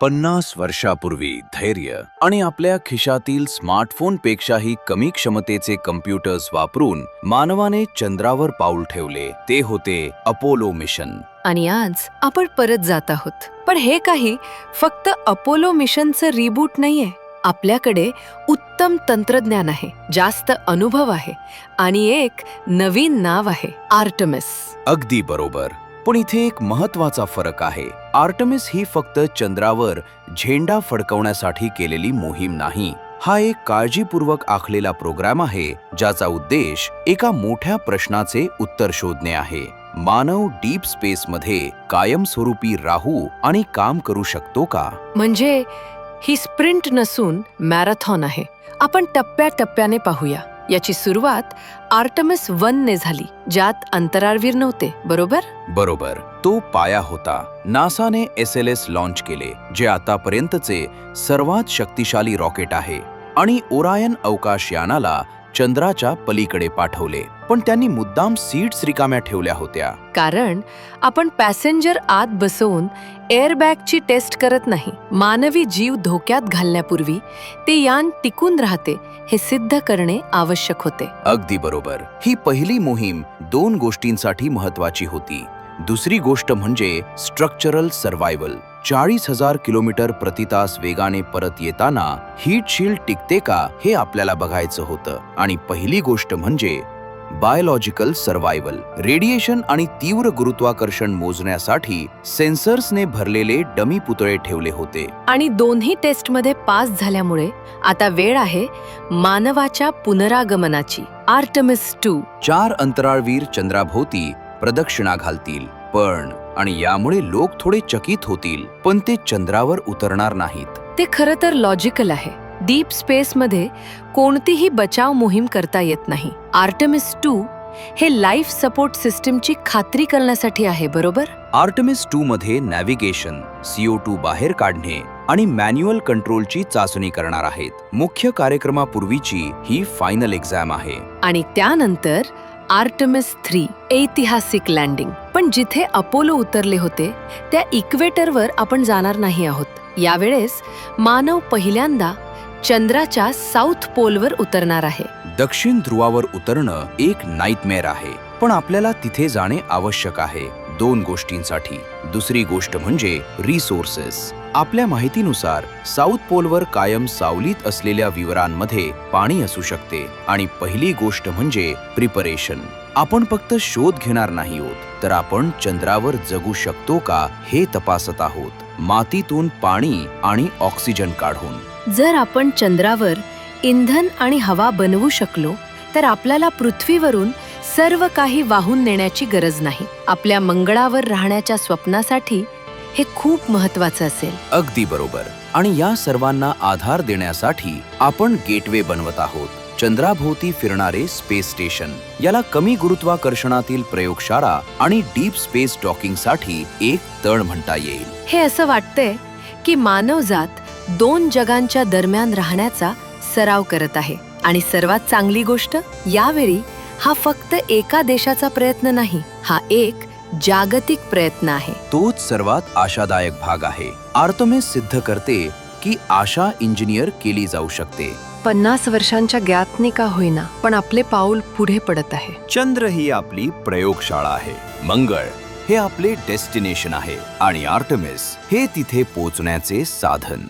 पन्नास वर्षापूर्वी धैर्य आणि आपल्या खिशातील स्मार्टफोनपेक्षाही कमी क्षमतेचे कम्प्युटर्स वापरून मानवाने चंद्रावर पाऊल ठेवले. ते होते अपोलो मिशन. आणि आज आपण परत जात आहोत. पण हे काही फक्त अपोलो मिशनचं रिबूट नाहीये. आपल्याकडे उत्तम तंत्रज्ञान आहे जास्त अनुभव आहे आणि एक नवीन नाव आहे आर्टमिस अगदी बरोबर. पण इथे एक महत्त्वाचा फरक आहे. आर्टमिस ही फक्त चंद्रावर झेंडा फडकवण्यासाठी केलेली मोहीम नाही. हा एक काळजीपूर्वक आखलेला प्रोग्राम आहे ज्याचा उद्देश एका मोठ्या प्रश्नाचे उत्तर शोधणे आहे. मानव डीप स्पेसमध्ये कायमस्वरूपी राहू आणि काम करू शकतो का? म्हणजे ही स्प्रिंट नसून मॅरेथॉन आहे. आपण टप्प्याटप्प्याने पाहूया. याची सुरुवात आर्टमिस वन ने झाली ज्यात अंतराळवीर नव्हते बरोबर? बरोबर. तो पाया होता. नासाने एस एल एस लॉन्च केले जे आतापर्यंतचे सर्वात शक्तिशाली रॉकेट आहे. आणि ओरायन अवकाशयानाला चंद्राच्या पलीकडे पाठवले. पण त्यांनी मुद्दाम सीट्स रिकाम्या ठेवल्या होत्या. कारण आपण पॅसेंजर आत बसवून एअरबॅगची टेस्ट करत नाही. मानवी जीव धोक्यात घालण्यापूर्वी ते यान टिकून राहते हे सिद्ध करणे आवश्यक होते. अगदी बरोबर. ही पहिली मोहीम दोन गोष्टींसाठी महत्वाची होती. दुसरी गोष्ट म्हणजे स्ट्रक्चरल सर्व्हायव्हल चाळीस हजार किलोमीटर प्रति तास वेगाने परत येताना हीट शील्ड टिकते का हे आपल्याला बघायचं होतं. आणि पहिली गोष्ट म्हणजे बायोलॉजिकल सर्व्हायव्हल रेडिएशन आणि तीव्र गुरुत्वाकर्षण मोजण्यासाठी सेन्सर्सने भरलेले डमी पुतळे ठेवले होते. आणि दोन्ही टेस्टमध्ये पास झाल्यामुळे आता वेळ आहे मानवाच्या पुनरागमनाची. आर्टमिस टू चार अंतराळवीर चंद्राभोवती प्रदक्षिणा घालतील. पण आणि यामुळे लोक थोडे चकित होतील पण ते चंद्रावर उतरणार नाहीत. ते खरं तर लॉजिकल आहे. डीप स्पेसमध्ये कोणतीही बचाव मोहीम करता येत नाही. आर्टमिस टू हे लाईफ सपोर्ट सिस्टीमची खात्री करण्यासाठी आहे बरोबर? आर्टमिस टू मध्ये नॅव्हिगेशन सीओ टू बाहेर काढणे आणि मॅन्युअल कंट्रोलची चाचणी करणार आहेत. मुख्य कार्यक्रमापूर्वीची ही फायनल एक्झाम आहे. आणि त्यानंतर आर्टमिस थ्री ऐतिहासिक लँडिंग पण जिथे अपोलो उतरले होते त्या इक्वेटरवर आपण जाणार नाही आहोत. यावेळेस मानव पहिल्यांदा चंद्राच्या साऊथ पोलवर उतरणार आहे. दक्षिण ध्रुवावर उतरणं एक नाईटमेअर आहे. पण आपल्याला तिथे जाणे आवश्यक आहे दोन गोष्टींसाठी. दुसरी गोष्ट म्हणजे रिसोर्सेस आपल्या माहितीनुसार साऊथ पोलवर कायम सावलीत असलेल्या विवरांमध्ये पाणी असू शकते. आणि पहिली गोष्ट म्हणजे प्रिपरेशन आपण फक्त शोध घेणार नाही आहोत तर आपण चंद्रावर जगू शकतो का हे तपासत आहोत. मातीतून पाणी आणि ऑक्सिजन काढून. जर आपण चंद्रावर इंधन आणि हवा बनवू शकलो तर आपल्याला पृथ्वीवरून सर्व काही वाहून नेण्याची गरज नाही. आपल्या मंगळावर राहण्याच्या स्वप्नासाठी हे खूप महत्वाचं असेल. अगदी बरोबर. आणि या सर्वांना आधार देण्यासाठी आपण गेटवे बनवत आहोत. चंद्राभोवती फिरणारे स्पेस स्टेशन. याला कमी गुरुत्वाकर्षणातील प्रयोगशाळा आणि डीप स्पेस डॉकिंगसाठी एक तळ म्हणता येईल. हे असं वाटतंय की मानवजात दोन जगांच्या दरम्यान राहण्याचा सराव करत आहे. आणि सर्वात चांगली गोष्ट यावेळी हा फक्त एका देशाचा प्रयत्न नाही हा एक जागतिक प्रयत्न आहे. तोच सर्वात आशादायक भाग आहे. आर्तमेस सिद्ध करते की आशा इंजिनियर केली जाऊ शकते. पन्नास वर्षांच्या ज्ञातने का होईना पण आपले पाऊल पुढे पडत आहे. चंद्र ही आपली प्रयोगशाळा आहे. मंगळ हे आपले डेस्टिनेशन आहे आणि आर्टमिस हे तिथे पोचण्याचे साधन.